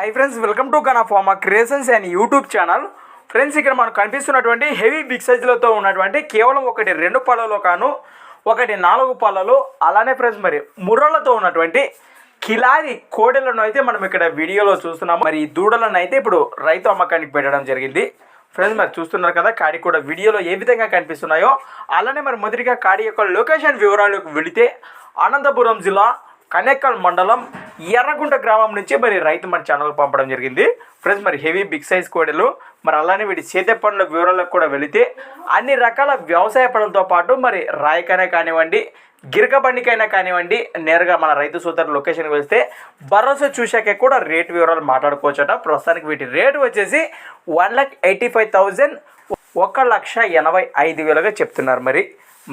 Hi friends welcome to Gana Pharma creations and YouTube channel friends ఇక్కడ మనకు కనిపిస్తున్నటువంటి heavy big సైజులతో ఉన్నటువంటి కేవలం ఒకటి రెండు పళ్ళలో కాను ఒకటి నాలుగు పళ్ళలో అలానే ఫ్రెండ్స్ మరి ముర్రలతో ఉన్నటువంటి కిలారి కోడెలను అయితే మనం ఇక్కడ వీడియోలో చూస్తున్నాము. మరి ఈ దూడలను అయితే ఇప్పుడు రైతు అమ్మకానికి పెట్టడం జరిగింది. ఫ్రెండ్స్ మరి చూస్తున్నారు కదా కాడి కూడా వీడియోలో ఏ విధంగా కనిపిస్తున్నాయో. అలానే మరి మొదటిగా కాడి యొక్క లొకేషన్ వివరాలకు వెళితే అనంతపురం జిల్లా కనేకల్ మండలం ఎర్రగుంట గ్రామం నుంచి మరి రైతు మన ఛానల్ పంపడం జరిగింది. ఫ్రెండ్స్ మరి హెవీ బిగ్ సైజ్ కోడలు. మరి అలానే వీటి చేతి పనుల వివరాలకు కూడా వెళితే అన్ని రకాల వ్యవసాయ పనులతో పాటు మరి రాయికైనా కానివ్వండి గిరక బండికైనా కానివ్వండి నేరుగా మన రైతు సోదరు లొకేషన్కి వెళ్తే భరోసా చూశాక కూడా రేటు వివరాలు మాట్లాడుకోవచ్చట. ప్రస్తుతానికి వీటి రేటు వచ్చేసి one lakh eighty five thousand ఒక లక్ష ఎనభై ఐదు వేలుగా చెప్తున్నారు మరి.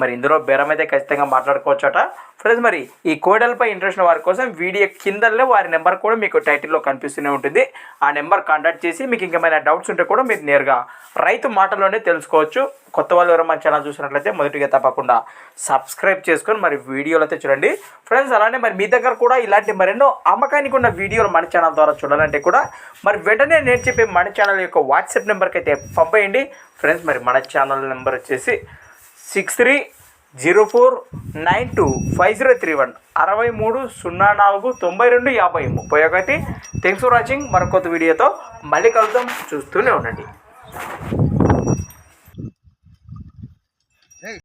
మరి ఇందులో బేరం అయితే ఖచ్చితంగా మాట్లాడుకోవచ్చట. ఫ్రెండ్స్ మరి ఈ కోడలపై ఇంట్రెస్ట్ వారి కోసం వీడియో కిందనే వారి నెంబర్ కూడా మీకు టైటిల్లో కనిపిస్తూనే ఉంటుంది. ఆ నెంబర్ కాంటాక్ట్ చేసి మీకు ఇంకేమైనా డౌట్స్ ఉంటే కూడా మీరు నేరుగా రైతు మాటలోనే తెలుసుకోవచ్చు. కొత్త వాళ్ళు ఎవరైనా మన ఛానల్ చూసినట్లయితే మొదటిగా తప్పకుండా సబ్స్క్రైబ్ చేసుకొని మరి వీడియోలు అయితే చూడండి. ఫ్రెండ్స్ అలానే మరి మీ దగ్గర కూడా ఇలాంటి మరెన్నో అమ్మకానికి ఉన్న వీడియోలు మన ఛానల్ ద్వారా చూడాలంటే కూడా మరి వెంటనే నేను చెప్పే మన ఛానల్ యొక్క వాట్సాప్ నెంబర్కి అయితే పంపేయండి. ఫ్రెండ్స్ మరి మన ఛానల్ నెంబర్ వచ్చేసి six three zero four nine two five zero three one అరవై మూడు సున్నా నాలుగు తొంభై రెండు యాభై ముప్పై ఒకటి. థ్యాంక్స్ ఫర్ వాచింగ్ మరొక వీడియోతో మళ్ళీ కలుద్దాం. చూస్తూనే ఉండండి.